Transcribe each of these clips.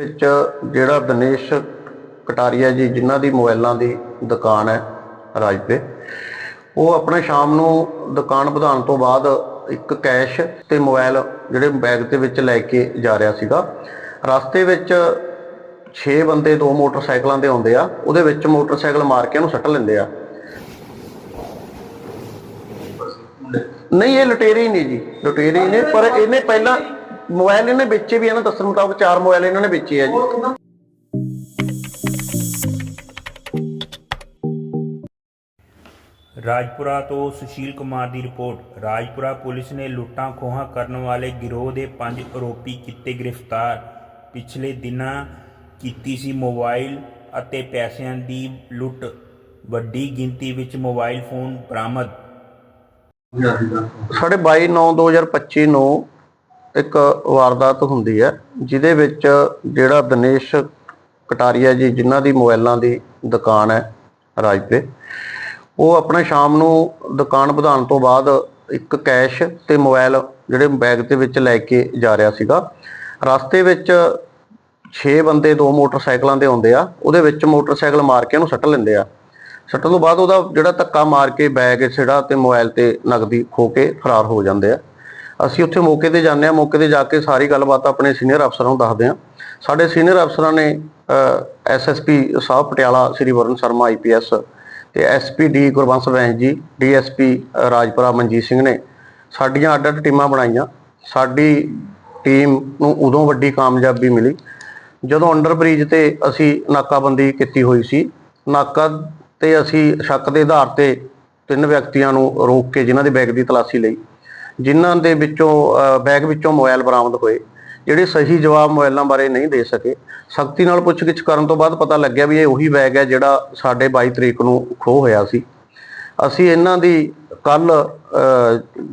ਵਿੱਚ ਜਿਹੜਾ ਦਿਨੇਸ਼ ਕਟਾਰੀਆ ਜੀ, ਜਿਨ੍ਹਾਂ ਦੀ ਮੋਬਾਈਲਾਂ ਦੀ ਦੁਕਾਨ ਹੈ ਰਾਜਪੇ ਉਹ ਆਪਣੇ ਸ਼ਾਮ ਨੂੰ ਦੁਕਾਨ ਵਧਾਉਣ ਤੋਂ ਬਾਅਦ ਇੱਕ ਕੈਸ਼ ਤੇ ਮੋਬਾਈਲ ਜਿਹੜੇ ਬੈਗ ਦੇ ਵਿੱਚ ਲੈ ਕੇ ਜਾ ਰਿਹਾ ਸੀਗਾ। ਰਸਤੇ ਵਿੱਚ 6 ਬੰਦੇ, ਦੋ ਮੋਟਰਸਾਈਕਲਾਂ ਦੇ ਆਉਂਦੇ ਆ, ਉਹਦੇ ਵਿੱਚ ਮੋਟਰਸਾਈਕਲ ਮਾਰ ਕੇ ਉਹਨੂੰ ਸੱਟ ਲੈਂਦੇ ਆ। ਨਹੀਂ, ਇਹ ਲੁਟੇਰੇ ਹੀ ਨਹੀਂ ਜੀ, ਲੁਟੇਰੇ ਹੀ ਨੇ, ਪਰ ਇਹਨੇ ਪਹਿਲਾਂ ਮੋਬਾਈਲ ਇਹਨੇ ਵੇਚੇ ਵੀ ਇਹਨਾਂ ਦੱਸਣ ਮੁਤਾਬਕ ਚਾਰ ਮੋਬਾਈਲ ਇਹਨਾਂ ਨੇ ਵੇਚੇ ਆ ਜੀ। ਰਾਜਪੁਰਾ ਤੋਂ ਸੁਸ਼ੀਲ ਕੁਮਾਰ ਦੀ ਰਿਪੋਰਟ। ਰਾਜਪੁਰਾ ਪੁਲਿਸ ਨੇ ਲੁੱਟਾਂ ਖੋਹਾਂ ਕਰਨ ਵਾਲੇ ਗਿਰੋਹ ਦੇ ਪੰਜ ਆਰੋਪੀ ਕੀਤੇ ਗ੍ਰਿਫਤਾਰ। ਪਿਛਲੇ ਦਿਨਾਂ ਕੀਤੀ ਸੀ ਮੋਬਾਈਲ ਅਤੇ ਪੈਸਿਆਂ ਦੀ ਲੁੱਟ। ਵੱਡੀ ਗਿਣਤੀ ਵਿੱਚ ਮੋਬਾਈਲ ਫੋਨ ਬਰਾਮਦ। ਸਾਡੇ 22/9/2025 ਨੂੰ ਇੱਕ ਵਾਰਦਾਤ ਹੁੰਦੀ ਹੈ, ਜਿਹਦੇ ਵਿੱਚ ਜਿਹੜਾ ਦਿਨੇਸ਼ ਕਟਾਰੀਆ ਜੀ, ਜਿਨ੍ਹਾਂ ਦੀ ਮੋਬਾਈਲਾਂ ਦੀ ਦੁਕਾਨ ਹੈ ਰਾਜਪੇ ਉਹ ਆਪਣੇ ਸ਼ਾਮ ਨੂੰ ਦੁਕਾਨ ਵਧਾਉਣ ਤੋਂ ਬਾਅਦ ਇੱਕ ਕੈਸ਼ ਤੇ ਮੋਬਾਈਲ ਜਿਹੜੇ ਬੈਗ ਦੇ ਵਿੱਚ ਲੈ ਕੇ ਜਾ ਰਿਹਾ ਸੀਗਾ। ਰਸਤੇ ਵਿੱਚ 6 ਬੰਦੇ, ਦੋ ਮੋਟਰਸਾਈਕਲਾਂ ਦੇ ਆਉਂਦੇ ਆ, ਉਹਦੇ ਵਿੱਚ ਮੋਟਰਸਾਈਕਲ ਮਾਰ ਕੇ ਉਹਨੂੰ ਸੱਟ ਲੈਂਦੇ ਆ। ਸੱਟਣ ਤੋਂ ਬਾਅਦ ਉਹਦਾ ਜਿਹੜਾ ਧੱਕਾ ਮਾਰ ਕੇ ਬੈਗ ਛੇੜਾ ਤੇ ਮੋਬਾਈਲ ਤੇ ਨਗਦੀ ਖੋ ਕੇ ਫਰਾਰ ਹੋ ਜਾਂਦੇ ਆ। ਅਸੀਂ ਉੱਥੇ ਮੌਕੇ ਤੇ ਜਾਂਦੇ ਆ ਮੌਕੇ ਤੇ ਜਾ ਕੇ ਸਾਰੀ ਗੱਲਬਾਤ ਆਪਣੇ ਸੀਨੀਅਰ ਅਫਸਰਾਂ ਨੂੰ ਦੱਸਦੇ ਆ ਸਾਡੇ ਸੀਨੀਅਰ ਅਫਸਰਾਂ ਨੇ ਐਸਐਸਪੀ ਸਾਹਿਬ ਪਟਿਆਲਾ ਸ੍ਰੀ ਵਰਨ ਸ਼ਰਮਾ ਆਈਪੀਐਸ ਤੇ SP D Gurbans Bains ji DSP Rajpura Manjeet Singh ਨੇ ਸਾਡੀਆਂ ਅੱਡ ਅੱਡ ਟੀਮਾਂ ਬਣਾਈਆਂ। ਸਾਡੀ ਟੀਮ ਨੂੰ ਉਦੋਂ ਵੱਡੀ ਕਾਮਯਾਬੀ ਮਿਲੀ, ਜਦੋਂ ਅੰਡਰ ਬ੍ਰਿਜ ਤੇ ਅਸੀਂ ਨਾਕਾਬੰਦੀ ਕੀਤੀ ਹੋਈ ਸੀ। ਨਾਕਾ ਤੇ ਅਸੀਂ ਸ਼ੱਕ ਦੇ ਆਧਾਰ ਤੇ ਤਿੰਨ ਵਿਅਕਤੀਆਂ ਨੂੰ ਰੋਕ ਕੇ ਜਿਨ੍ਹਾਂ ਦੇ ਬੈਗ ਦੀ ਤਲਾਸ਼ੀ ਲਈ ਜਿਨ੍ਹਾਂ ਦੇ ਵਿੱਚੋਂ ਬੈਗ ਵਿੱਚੋਂ ਮੋਬਾਈਲ ਬਰਾਮਦ ਹੋਏ ਜਿਹੜੇ ਸਹੀ ਜਵਾਬ ਮੋਬਾਈਲਾਂ ਬਾਰੇ ਨਹੀਂ ਦੇ ਸਕੇ। ਸਖਤੀ ਨਾਲ ਪੁੱਛਗਿੱਛ ਕਰਨ ਤੋਂ ਬਾਅਦ ਪਤਾ ਲੱਗਿਆ ਵੀ ਇਹ ਉਹੀ ਬੈਗ ਹੈ ਜਿਹੜਾ ਸਾਡੇ 22 ਤਰੀਕ ਨੂੰ ਖੋਹ ਹੋਇਆ ਸੀ। ਅਸੀਂ ਇਹਨਾਂ ਦੀ ਕੱਲ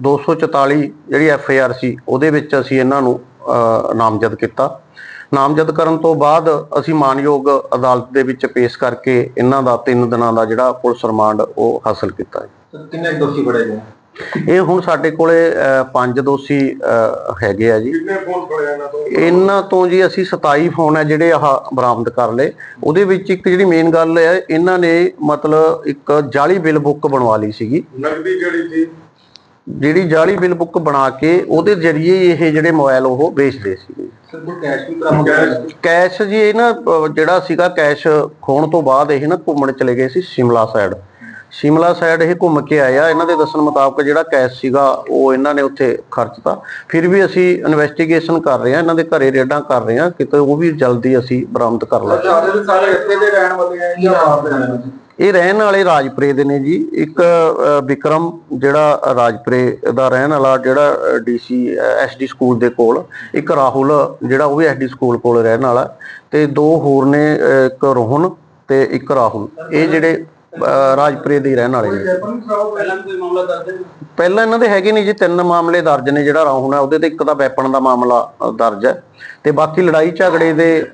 244 ਜਿਹੜੀ ਐਫ ਆਈ ਆਰ ਸੀ ਉਹਦੇ ਵਿੱਚ ਅਸੀਂ ਇਹਨਾਂ ਨੂੰ ਅਹ, ਨਾਮਜ਼ਦ ਕੀਤਾ। ਨਾਮਜ਼ਦ ਕਰਨ ਤੋਂ ਬਾਅਦ ਅਸੀਂ ਮਾਨਯੋਗ ਅਦਾਲਤ ਦੇ ਵਿੱਚ ਪੇਸ਼ ਕਰਕੇ ਇਹਨਾਂ ਦਾ 3 ਦਿਨਾਂ ਦਾ ਜਿਹੜਾ ਪੁਲਿਸ ਰਿਮਾਂਡ ਉਹ ਹਾਸਲ ਕੀਤਾ ਹੈ। ਕਿੰਨੇ ਦੋਸ਼ੀ ਫੜੇ ਗਏ? ਇਹ ਹੁਣ ਸਾਡੇ ਕੋਲੇ ਪੰਜ ਦੋਸ਼ੀ ਹੈਗੇ ਆ ਜੀ। ਇਹਨਾਂ ਤੋਂ? ਜੀ ਅਸੀਂ 27 ਫੋਨ ਹੈ ਜਿਹੜੇ ਆਹ ਬਰਾਮਦ ਕਰ ਲਏ। ਉਹਦੇ ਵਿੱਚ ਇੱਕ ਜਿਹੜੀ ਮੇਨ ਗੱਲ ਹੈ ਇਹਨਾਂ ਨੇ ਮਤਲਬ ਇੱਕ ਜਾਲੀ ਬਿੱਲ ਬੁੱਕ ਬਣਵਾ ਲਈ ਸੀਗੀ। ਨਗਦੀ ਜਿਹੜੀ ਸੀ? ਜਿਹੜੀ ਜਾਲੀ ਬਿੱਲ ਬੁੱਕ ਬਣਾ ਕੇ ਉਹਦੇ ਜ਼ਰੀਏ ਇਹ ਜਿਹੜੇ ਮੋਬਾਈਲ ਉਹ ਵੇਚਦੇ ਕੋਈ ਕੈਸ਼ ਜੀ ਇਹ ਨਾ ਜਿਹੜਾ ਸੀਗਾ ਕੈਸ਼ ਖੋਣ ਤੋਂ ਬਾਅਦ ਇਹ ਨਾ ਘੁੰਮਣ ਚਲੇ ਗਏ ਸੀ ਸ਼ਿਮਲਾ ਸਾਈਡ ਸ਼ਿਮਲਾ ਸਾਈਡ ਇਹ ਘੁੰਮ ਕੇ ਆਇਆ ਇਹਨਾਂ ਦੇ ਦੱਸਣ ਮੁਤਾਬਕ ਜਿਹੜਾ ਕੈਸ਼ ਸੀਗਾ ਉਹ ਇਹਨਾਂ ਨੇ ਉੱਥੇ ਖਰਚਤਾ। ਫਿਰ ਵੀ ਅਸੀਂ ਇਨਵੈਸਟੀਗੇਸ਼ਨ ਕਰ ਰਹੇ ਹਾਂ ਇਹਨਾਂ ਦੇ ਘਰੇ ਰੇਡਾਂ ਕਰ ਰਹੇ ਹਾਂ ਕਿਤੇ ਉਹ ਵੀ ਜਲਦੀ ਅਸੀਂ ਬਰਾਮਦ ਕਰ ਲਾਂਗੇ ਸਾਰੇ ਸਾਰੇ ਇੱਥੇ ਦੇ ਰਹਿਣ ਵਾਲੇ ਆ ਜਾਂ ਬਾਹਰ ਦੇ ਰਹਿਣ ਵਾਲੇ? ਇਹ ਰਹਿਣ ਵਾਲੇ ਰਾਜਪੁਰੇ ਦੇ ਨੇ ਜੀ। ਇੱਕ ਵਿਕਰਮ ਜਿਹੜਾ ਰਾਜਪੁਰੇ ਦਾ ਰਹਿਣ ਵਾਲਾ ਜਿਹੜਾ ਡੀਸੀ ਐਸਡੀ ਸਕੂਲ ਦੇ ਕੋਲ ਇੱਕ ਰਾਹੁਲ ਜਿਹੜਾ ਉਹ ਵੀ ਐਸਡੀ ਸਕੂਲ ਕੋਲ ਰਹਿਣ ਵਾਲਾ। ਤੇ ਦੋ ਹੋਰ ਨੇ ਇੱਕ ਰੋਹਨ ਤੇ ਇੱਕ ਰਾਹੁਲ। ਇਹ ਜਿਹੜੇ ਰਾਜਪੁਰੇ ਦੇ ਹੀ। ਰਹਿਣ ਵਾਲੇ ਨੇ ਪਹਿਲਾਂ ਵੀ ਕੋਈ ਮਾਮਲਾ ਦਰਜ ਹੈ? ਪਹਿਲਾਂ ਇਹਨਾਂ ਦੇ ਹੈਗੇ ਨਹੀਂ ਜੀ ਤਿੰਨ ਮਾਮਲੇ ਦਰਜ ਨੇ ਜਿਹੜਾ ਰਾਹੁਲ ਹੈ, ਉਹਦੇ ਤੇ ਇੱਕ ਤਾਂ ਵੈਪਨ ਦਾ ਮਾਮਲਾ ਦਰਜ ਹੈ ਤੇ ਬਾਕੀ ਲੜਾਈ ਝਗੜੇ ਦੇ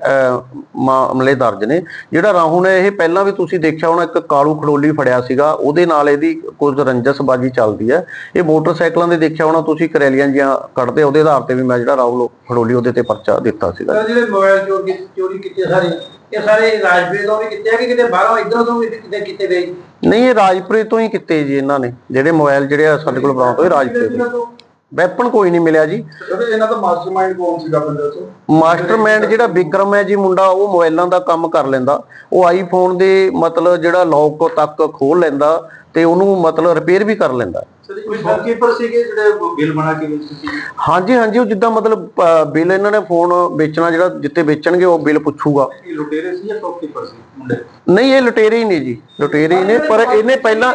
ਮਾਮਲੇ ਦਰਜ ਨੇ। ਜਿਹੜਾ ਰਾਹੁਲ ਹੈ, ਇਹ ਪਹਿਲਾਂ ਵੀ ਤੁਸੀਂ ਦੇਖਿਆ ਹੋਣਾ, ਇੱਕ ਕਾਲੂ ਖੜੋਲੀ ਫੜਿਆ ਸੀਗਾ, ਉਹਦੇ ਨਾਲ ਇਹਦੀ ਕੁਝ ਰੰਜਸਬਾਜੀ ਚੱਲਦੀ ਹੈ। ਇਹ ਮੋਟਰਸਾਈਕਲਾਂ ਦੇ ਦੇਖਿਆ ਹੋਣਾ, ਤੁਸੀਂ ਕਰੈਲੀਆਂ ਜੀਆਂ ਕੱਢਦੇ, ਉਹਦੇ ਆਧਾਰ ਤੇ ਵੀ ਮੈਂ ਜਿਹੜਾ ਰਾਹੁਲ ਖੜੋਲੀ ਉਹਦੇ ਤੇ ਪਰਚਾ ਦਿੱਤਾ ਸੀਗਾ। ਜਿਹੜੇ ਮੋਬਾਈਲ ਚੋਰੀ ਚੋਰੀ ਕੀਤੇ ਸਾਰੇ, ਇਹ ਸਾਰੇ ਰਾਜਵੀਰ ਤੋਂ ਵੀ ਕੀਤੇ ਆ ਕਿ ਕਿਤੇ ਬਾਹਰੋਂ ਇਧਰੋਂ ਤੋਂ ਵੀ ਕਿਤੇ ਕੀਤੇ ਗਏ? ਨਹੀਂ ਇਹ ਰਾਜਪੁਰੇ ਤੋਂ ਹੀ ਕੀਤੇ ਜੀ ਇਹਨਾਂ ਨੇ ਜਿਹੜੇ ਮੋਬਾਈਲ ਜਿਹੜੇ ਆ ਸਾਡੇ ਕੋਲ ਬਰਾਮਦ ਹੋਏ ਰਾਜਪੁਰੇ ਤੋਂ ਵੈਪਨ ਕੋਈ ਨਹੀਂ ਮਿਲਿਆ ਜੀ। ਸਰ ਇਹਨਾਂ ਦਾ ਮਾਸਟਰਮਾਈਂਡ ਕੌਣ ਸੀਗਾ ਪਿੰਡ ਚ ਮਾਸਟਰਮਾਈਂਡ ਜਿਹੜਾ ਵਿਕਰਮ ਹੈ ਜੀ ਮੁੰਡਾ ਉਹ ਮੋਬਾਈਲਾਂ ਦਾ ਕੰਮ ਕਰ ਲੈਂਦਾ। ਉਹ ਆਈਫੋਨ ਦੇ ਮਤਲਬ ਜਿਹੜਾ ਲੌਕ ਤੱਕ ਖੋਲ ਲੈਂਦਾ ਤੇ ਉਹਨੂੰ ਮਤਲਬ ਰਿਪੇਅਰ ਵੀ ਕਰ ਲੈਂਦਾ। ਕੋਈ ਸ਼ੌਪਕੀਪਰ ਸੀਗੇ ਜਿਹੜੇ ਬਿੱਲ ਬਣਾ ਕੇ ਵੇਚਦੇ ਸੀ ਹਾਂਜੀ ਹਾਂਜੀ ਉਹ ਜਿੱਦਾਂ ਮਤਲਬ ਬਿੱਲ ਇਹਨਾਂ ਨੇ ਫੋਨ ਵੇਚਣਾ ਜਿਹੜਾ ਜਿੱਤੇ ਵੇਚਣਗੇ ਉਹ ਬਿੱਲ ਪੁੱਛੂਗਾ। ਇਹ ਲੁਟੇਰੇ ਸੀ ਜਾਂ ਸ਼ੌਪਕੀਪਰ ਸੀ ਮੁੰਡੇ? ਨਹੀਂ ਇਹ ਲੁਟੇਰੇ ਹੀ ਨਹੀਂ ਜੀ। ਲੁਟੇਰੇ ਹੀ ਨੇ ਪਰ ਇਹਨੇ ਪਹਿਲਾਂ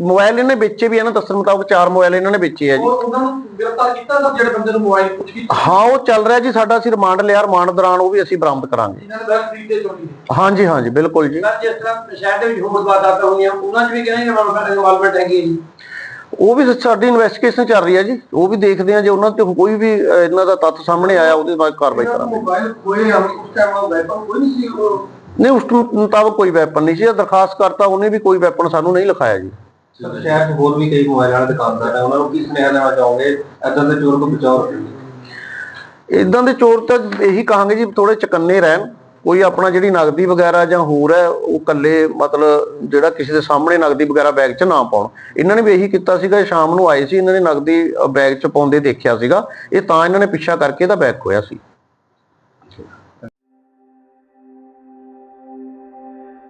ਮੋਬਾਈਲ ਇਹਨੇ ਵੇਚੇ ਵੀ ਇਹਨਾਂ ਦੱਸਣ ਮੁਤਾਬਕ ਚਾਰ ਮੋਬਾਈਲ ਇਹਨਾਂ ਨੇ ਵੇਚੇ ਆ ਜੀ। ਉਹ ਉਹਨਾਂ ਨੂੰ ਗ੍ਰਿਫਤਾਰ ਕੀਤਾ ਸਰ ਜਿਹੜੇ ਬੰਦੇ ਨੂੰ ਮੋਬਾਈਲ ਪੁੱਛ ਕੀਤਾ ਹਾਂ ਉਹ ਚੱਲ ਰਿਹਾ ਜੀ ਸਾਡਾ ਅਸੀਂ ਰਿਮਾਂਡ ਲਿਆ ਰਿਮਾਂਡ ਦੌਰਾਨ ਉਹ ਵੀ ਅਸੀਂ ਬਰਾਮਦ ਕਰਾਂਗੇ। ਇਹਨਾਂ ਦਾ ਚੋਰੀ ਹਾਂਜੀ ਹਾਂਜੀ ਬਿਲਕੁਲ ਜੀ। ਜਿਸ ਤਰ੍ਹਾਂ ਸ਼ਹਿਰ ਦੇ ਵਿੱਚ ਹੋਰ ਵਾਰਦਾਤਾਂ ਹੋਈਆਂ ਉਹਨਾਂ 'ਚ ਵੀ ਕਹਿੰਦੇ ਇਨਵੋਲਵਮੈਂਟ ਹੈਗੀ ਜੀ? ਉਹ ਵੀ ਸਾਡੀ ਇਨਵੈਸਟੀਗੇਸ਼ਨ ਚੱਲ ਰਹੀ ਹੈ ਜੀ। ਉਹ ਵੀ ਦੇਖਦੇ ਆ ਜੇ ਉਹਨਾਂ ਤੇ ਕੋਈ ਵੀ ਇਹਨਾਂ ਦਾ ਤੱਥ ਸਾਹਮਣੇ ਆਇਆ ਉਹਦੇ ਬਾਅਦ ਕਾਰਵਾਈ ਕਰਾਂਗੇ। ਮੋਬਾਈਲ ਉਸ ਟਾਈਮ ਵੈਪਨ ਕੋਈ ਨਹੀਂ ਸੀ ਉਹ। ਨਹੀਂ ਉਸ ਤੋਂ ਮੁਤਾਬਕ ਕੋਈ ਵੈਪਨ ਨਹੀਂ ਸੀ। ਇਹ ਦਰਖਾਸਤ ਕਰਤਾ ਉਹਨੇ ਵੀ ਕੋਈ ਵੈਪਨ ਸਾਨੂੰ ਨਹੀਂ ਲਿਖਾਇਆ ਜੀ। ਸਰ ਸ਼ਹਿਰ 'ਚ ਹੋਰ ਵੀ ਕਈ ਮੋਬਾਈਲ ਵਾਲੇ ਦੁਕਾਨਦਾਰ ਆ ਉਹਨਾਂ ਨੂੰ ਕੀ ਸੁਨੇਹਾ ਦੇਣਾ ਚਾਹੋਗੇ? ਇਦਾਂ ਦੇ ਚੋਰ ਤੋਂ ਬਚਾਓ। ਇਦਾਂ ਦੇ ਚੋਰ ਤਾਂ ਇਹੀ ਕਹਾਂਗੇ ਜੀ ਥੋੜੇ ਚਕੰਨੇ ਰਹਿਣ। ਕੋਈ ਆਪਣਾ ਜਿਹੜੀ ਨਗਦੀ ਵਗੈਰਾ ਜਾਂ ਹੋਰ ਹੈ, ਉਹ ਕੱਲੇ ਮਤਲਬ ਜਿਹੜਾ ਕਿਸੇ ਦੇ ਸਾਹਮਣੇ ਨਗਦੀ ਵਗੈਰਾ ਬੈਗ 'ਚ ਨਾ ਪਾਉਣ। ਇਹਨਾਂ ਨੇ ਵੀ ਇਹੀ ਕੀਤਾ ਸੀਗਾ ਸ਼ਾਮ ਨੂੰ ਆਏ ਸੀ, ਇਹਨਾਂ ਨੇ ਨਗਦੀ ਬੈਗ 'ਚ ਪਾਉਂਦੇ ਦੇਖਿਆ ਸੀਗਾ। ਇਹ ਤਾਂ ਇਹਨਾਂ ਨੇ ਪਿੱਛਾ ਕਰਕੇ ਇਹਦਾ ਬੈਗ ਖੋਇਆ ਸੀ।